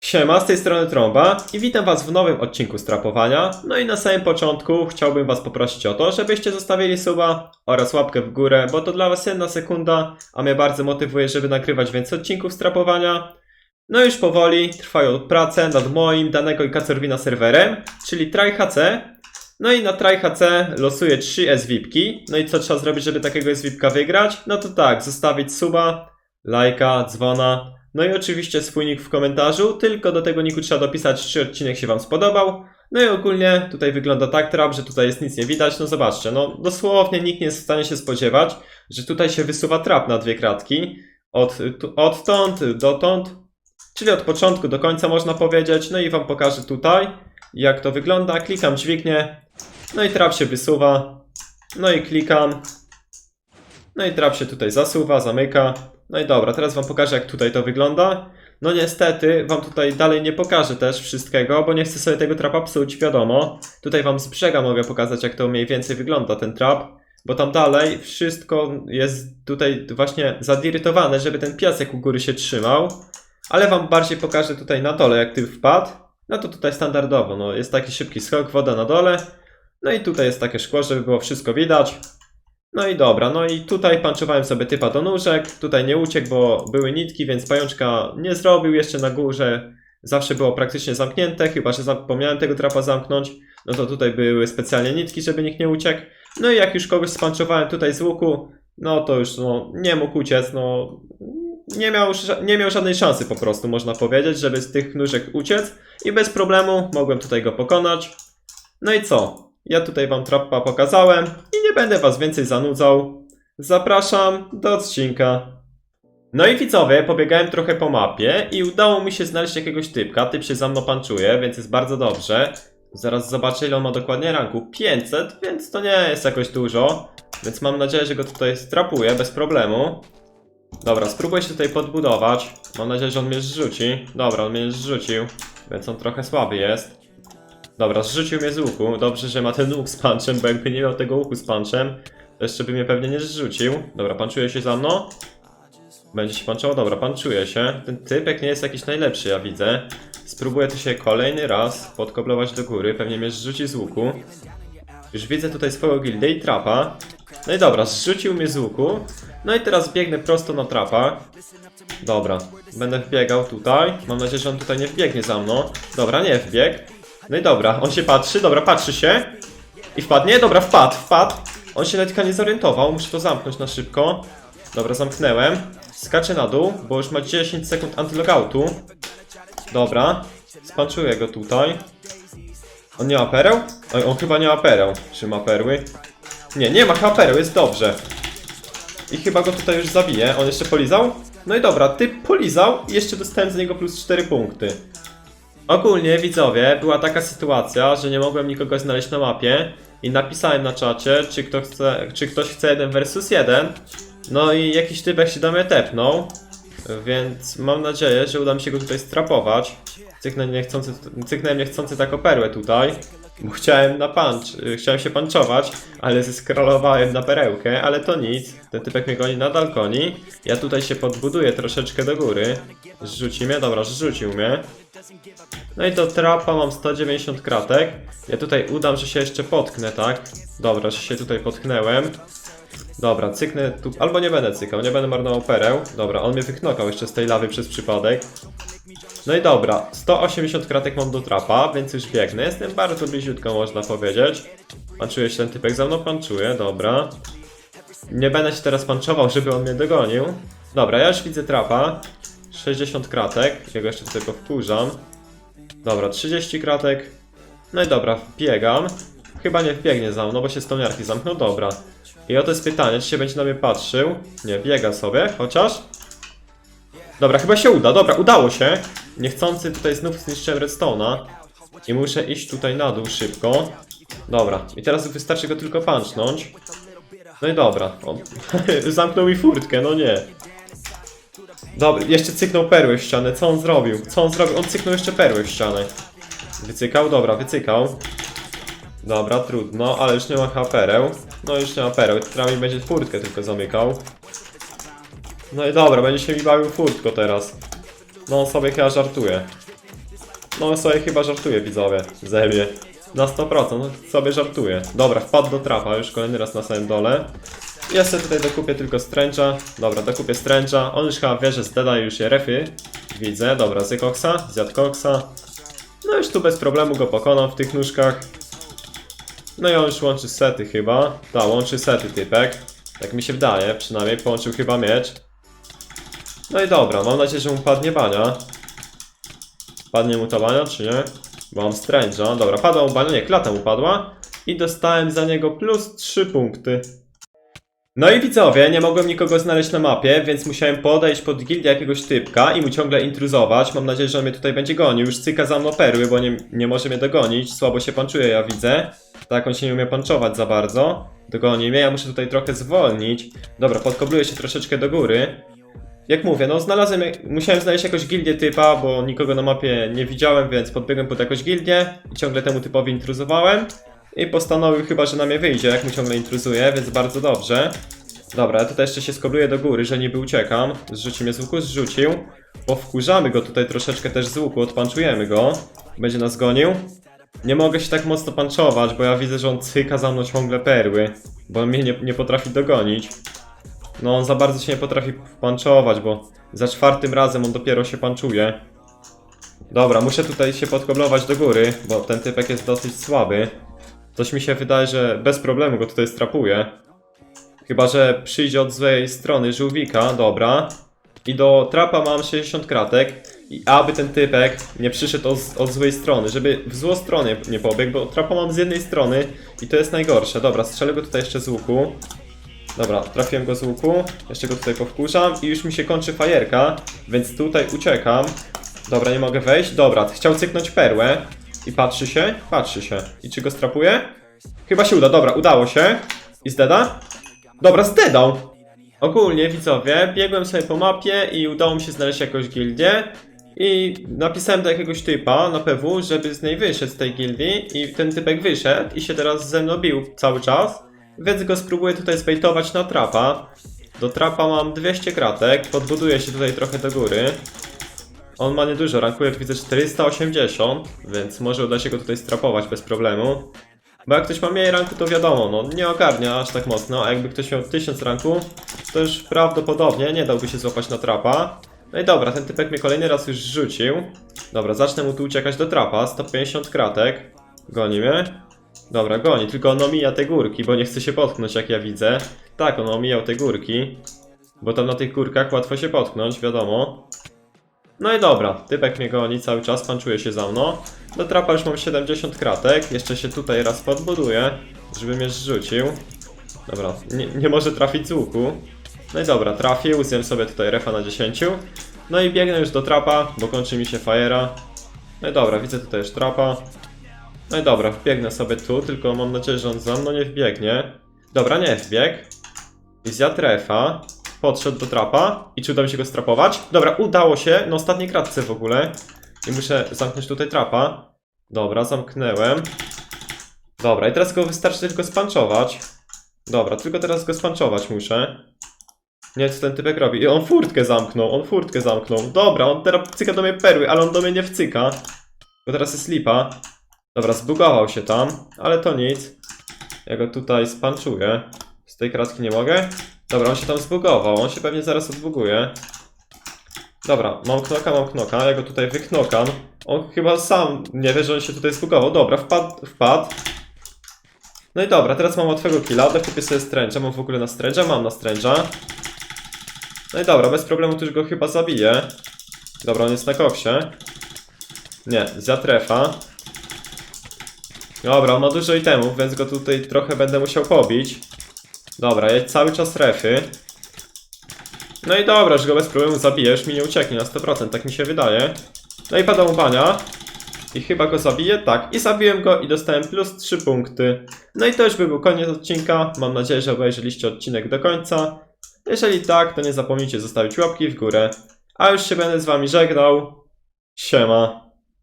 Siema, z tej strony Trąba i witam was w nowym odcinku Strapowania. No i na samym początku chciałbym was poprosić o to, żebyście zostawili suba oraz łapkę w górę, bo to dla was jedna sekunda, a mnie bardzo motywuje, żeby nagrywać więcej odcinków Strapowania. No już powoli trwają prace nad moim danego i Kacerwina serwerem, czyli TryHC. No i na TryHC losuję 3 SVIPki. No i co trzeba zrobić, żeby takiego SVIPka wygrać? No to tak, zostawić suba, lajka, dzwona, no i oczywiście swój nick w komentarzu, tylko do tego niku trzeba dopisać, czy odcinek się Wam spodobał. No i ogólnie tutaj wygląda tak trap, że tutaj jest nic nie widać. No zobaczcie, no dosłownie nikt nie jest w stanie się spodziewać, że tutaj się wysuwa trap na dwie kratki. Od, tu, odtąd, dotąd, czyli od początku do końca można powiedzieć. No i Wam pokażę tutaj, jak to wygląda. Klikam dźwignię, no i trap się wysuwa. No i klikam. No i trap się tutaj zasuwa, zamyka. No i dobra, teraz wam pokażę jak tutaj to wygląda. No niestety wam tutaj dalej nie pokażę też wszystkiego, bo nie chcę sobie tego trapa psuć, wiadomo. Tutaj wam z brzega mogę pokazać jak to mniej więcej wygląda ten trap. Bo tam dalej wszystko jest tutaj właśnie zadirytowane, żeby ten piasek u góry się trzymał. Ale wam bardziej pokażę tutaj na dole jak ty wpadł. No to tutaj standardowo, no jest taki szybki skok, woda na dole. No i tutaj jest takie szkło, żeby było wszystko widać. No i dobra, no i tutaj panczowałem sobie typa do nóżek, tutaj nie uciekł, bo były nitki, więc pajączka nie zrobił jeszcze na górze. Zawsze było praktycznie zamknięte, chyba że zapomniałem tego trapa zamknąć. No to tutaj były specjalnie nitki, żeby nikt nie uciekł. No i jak już kogoś spanczowałem tutaj z łuku, no to już no, nie mógł uciec, no nie miał, nie miał żadnej szansy po prostu, można powiedzieć, żeby z tych nóżek uciec. I bez problemu mogłem tutaj go pokonać. No i co? Ja tutaj wam trapa pokazałem i nie będę was więcej zanudzał. Zapraszam do odcinka. No i widzowie, pobiegałem trochę po mapie i udało mi się znaleźć jakiegoś typka. Typ się za mną panczuje, więc jest bardzo dobrze. Zaraz zobaczę ile on ma dokładnie ranku. 500, więc to nie jest jakoś dużo. Więc mam nadzieję, że go tutaj strapuję bez problemu. Dobra, spróbuję się tutaj podbudować. Mam nadzieję, że on mnie zrzuci. Dobra, on mnie zrzucił, więc on trochę słaby jest. Dobra, zrzucił mnie z łuku. Dobrze, że ma ten łuk z punczem, bo jakby nie miał tego łuku z punczem, to jeszcze by mnie pewnie nie zrzucił. Dobra, panczuje się za mną. Będzie się panczował? Dobra, panczuje się. Ten typek nie jest jakiś najlepszy, ja widzę. Spróbuję tu się kolejny raz podkoblować do góry. Pewnie mnie zrzuci z łuku. Już widzę tutaj swoją gildę i trapa. No i dobra, zrzucił mnie z łuku. No i teraz biegnę prosto na trapa. Dobra, będę wbiegał tutaj. Mam nadzieję, że on tutaj nie wbiegnie za mną. Dobra, nie wbiegł. No i dobra, on się patrzy, dobra, patrzy się. I wpadnie, dobra, wpadł, wpadł. On się nawet nie zorientował, muszę to zamknąć na szybko. Dobra, zamknęłem. Skaczę na dół, bo już ma 10 sekund antylogoutu. Dobra, spanczuję go tutaj. On nie ma pereł? Oj, on chyba nie ma pereł. Czy ma perły? Nie, nie ma chyba pereł, jest dobrze. I chyba go tutaj już zabiję. On jeszcze polizał? No i dobra, typ polizał i jeszcze dostałem z niego plus 4 punkty. Ogólnie widzowie, była taka sytuacja, że nie mogłem nikogo znaleźć na mapie i napisałem na czacie, czy, kto chce, czy ktoś chce 1 versus 1. No i jakiś typek się do mnie tepnął, więc mam nadzieję, że uda mi się go tutaj strapować. Cyknąłem niechcący, cyknąłem niechcący taką perłę tutaj, bo chciałem na punch, chciałem się punchować, ale zeskrolowałem na perełkę, ale to nic. Ten typek mnie goni, nadal goni. Ja tutaj się podbuduję troszeczkę do góry. Zrzuci mnie, dobra, zrzucił mnie. No i do trapa mam 190 kratek. Ja tutaj udam, że się jeszcze potknę, tak? Dobra, że się tutaj potknęłem. Dobra, cyknę tu, albo nie będę cykał, nie będę marnował pereł. Dobra, on mnie wyknokał jeszcze z tej lawy przez przypadek. No i dobra, 180 kratek mam do trapa, więc już biegnę. Jestem bardzo bliziutko, można powiedzieć. Panczuje się ten typek, za mną panczuje, dobra. Nie będę się teraz panczował, żeby on mnie dogonił. Dobra, ja już widzę trapa. 60 kratek, ja go jeszcze tutaj powkurzam. Dobra, 30 kratek. No i dobra, biegam. Chyba nie wbiegnie za mną, bo się stoniarki zamknął, dobra. I oto jest pytanie, czy się będzie na mnie patrzył? Nie, biega sobie, chociaż. Dobra, chyba się uda, dobra, udało się. Niechcący tutaj znów zniszczyłem redstone'a. I muszę iść tutaj na dół szybko. Dobra, i teraz wystarczy go tylko punchnąć. No i dobra, on zamknął mi furtkę, no nie. Dobra, jeszcze cyknął perły w ścianę, co on zrobił? Co on zrobił? On cyknął jeszcze perły w ścianę. Wycykał? Dobra, wycykał. Dobra, trudno, ale już nie ma chyba. No już nie ma pereł, teraz mi będzie furtkę tylko zamykał. No i dobra, będzie się mi bawił furtko teraz. No on sobie chyba żartuje. No on sobie chyba żartuje widzowie ze mnie. Na 100%, no sobie żartuje. Dobra, wpadł do trapa, już kolejny raz na samym dole. Ja sobie tutaj dokupię tylko Strange'a. Dobra, dokupię Strange'a. On już chyba wie, że zdeda już je refy. Widzę, dobra, zje koksa, zjadł koksa. No już tu bez problemu go pokonam w tych nóżkach. No i on już łączy sety chyba. Da, łączy sety typek. Tak mi się wydaje, przynajmniej połączył chyba miecz. No i dobra, mam nadzieję, że mu padnie bania. Padnie mu ta bania, czy nie? Bo mam Strange'a. Dobra, padła mu bania, nie, klata mu padła. I dostałem za niego plus 3 punkty. No i widzowie, nie mogłem nikogo znaleźć na mapie, więc musiałem podejść pod gildię jakiegoś typka i mu ciągle intruzować. Mam nadzieję, że on mnie tutaj będzie gonił. Już cyka za mną perły, bo nie, nie może mnie dogonić. Słabo się panczuje, ja widzę. Tak, on się nie umie panczować za bardzo. Dogoni mnie, ja muszę tutaj trochę zwolnić. Dobra, podkobluję się troszeczkę do góry. Jak mówię, no znalazłem, musiałem znaleźć jakąś gildię typa, bo nikogo na mapie nie widziałem, więc podbiegłem pod jakąś gildię i ciągle temu typowi intruzowałem. I postanowił chyba, że na mnie wyjdzie, jak mu ciągle intruzuje, więc bardzo dobrze. Dobra, tutaj jeszcze się skobluję do góry, że niby uciekam. Zrzucił mnie z łuku, zrzucił. Powkurzamy go tutaj troszeczkę też z łuku, odpanczujemy go. Będzie nas gonił. Nie mogę się tak mocno panczować, bo ja widzę, że on cyka za mną ciągle perły. Bo on mnie nie, nie potrafi dogonić. No on za bardzo się nie potrafi panczować, bo za czwartym razem on dopiero się panczuje. Dobra, muszę tutaj się podkoblować do góry, bo ten typek jest dosyć słaby. Coś mi się wydaje, że bez problemu go tutaj strapuje. Chyba, że przyjdzie od złej strony żółwika, dobra. I do trapa mam 60 kratek. I aby ten typek nie przyszedł od, od złej strony, żeby w złą stronę nie pobiegł, bo trapa mam z jednej strony i to jest najgorsze. Dobra, strzelę go tutaj jeszcze z łuku. Dobra, trafiłem go z łuku. Jeszcze go tutaj powkurzam i już mi się kończy fajerka, więc tutaj uciekam. Dobra, nie mogę wejść. Dobra, chciał cyknąć perłę. I patrzy się, patrzy się. I czy go strapuje? Chyba się uda, dobra, udało się. I zdeda? Dobra, zdedał! Ogólnie, widzowie, biegłem sobie po mapie i udało mi się znaleźć jakąś gildię. I napisałem do jakiegoś typa na PW, żeby z niej wyszedł z tej gildii. I ten typek wyszedł i się teraz ze mną bił cały czas. Więc go spróbuję tutaj zbejtować na trapa. Do trapa mam 200 kratek, podbuduję się tutaj trochę do góry. On ma niedużo, rankuje widzę 480, więc może uda się go tutaj strapować bez problemu. Bo jak ktoś ma mniej ranku, to wiadomo, no nie ogarnia aż tak mocno, a jakby ktoś miał 1000 ranku, to już prawdopodobnie nie dałby się złapać na trapa. No i dobra, ten typek mnie kolejny raz już rzucił. Dobra, zacznę mu tu uciekać do trapa, 150 kratek. Goni mnie. Dobra, goni, tylko on omija te górki, bo nie chce się potknąć jak ja widzę. Tak, on omijał te górki. Bo tam na tych górkach łatwo się potknąć, wiadomo. No i dobra, typek mnie goni cały czas, panczuje się za mną. Do trapa już mam 70 kratek, jeszcze się tutaj raz podbuduję, żeby mnie zrzucił. Dobra, nie, nie może trafić z łuku. No i dobra, trafił, zjem sobie tutaj refa na 10. No i biegnę już do trapa, bo kończy mi się fajera. No i dobra, widzę tutaj już trapa. No i dobra, wbiegnę sobie tu, tylko mam nadzieję, że on za mną nie wbiegnie. Dobra, nie wbiegł. I zjadł refa. Podszedł do trapa. I czy uda mi się go strapować? Dobra, udało się. Na ostatniej kratce w ogóle. I muszę zamknąć tutaj trapa. Dobra, zamknęłem. Dobra, i teraz go wystarczy tylko spanczować. Dobra, tylko teraz go spanczować muszę. Nie wiem, co ten typek robi. I on furtkę zamknął, on furtkę zamknął. Dobra, on teraz wcyka do mnie perły, ale on do mnie nie wcyka. Bo teraz jest lipa. Dobra, zbugował się tam, ale to nic. Ja go tutaj spanczuję. Z tej kratki nie mogę. Dobra, on się tam zbugował, on się pewnie zaraz odbuguje. Dobra, mam knoka, mam knoka, ja go tutaj wyknokam. On chyba sam nie wie, że on się tutaj zbugował. Dobra, wpadł, wpadł. No i dobra, teraz mam łatwego killa, dokupię sobie stręża, mam w ogóle na stręża, mam na stręża. No i dobra, bez problemu też go chyba zabiję. Dobra, on jest na koksie. Nie, zatrefa. Dobra, on ma dużo itemów, więc go tutaj trochę będę musiał pobić. Dobra, jest cały czas refy. No i dobra, że go bez problemu zabiję, już mi nie ucieknie na 100%, tak mi się wydaje. No i pada mu bania. I chyba go zabiję, tak. I zabiłem go i dostałem plus 3 punkty. No i to już by był koniec odcinka. Mam nadzieję, że obejrzeliście odcinek do końca. Jeżeli tak, to nie zapomnijcie zostawić łapki w górę. A już się będę z wami żegnał. Siema.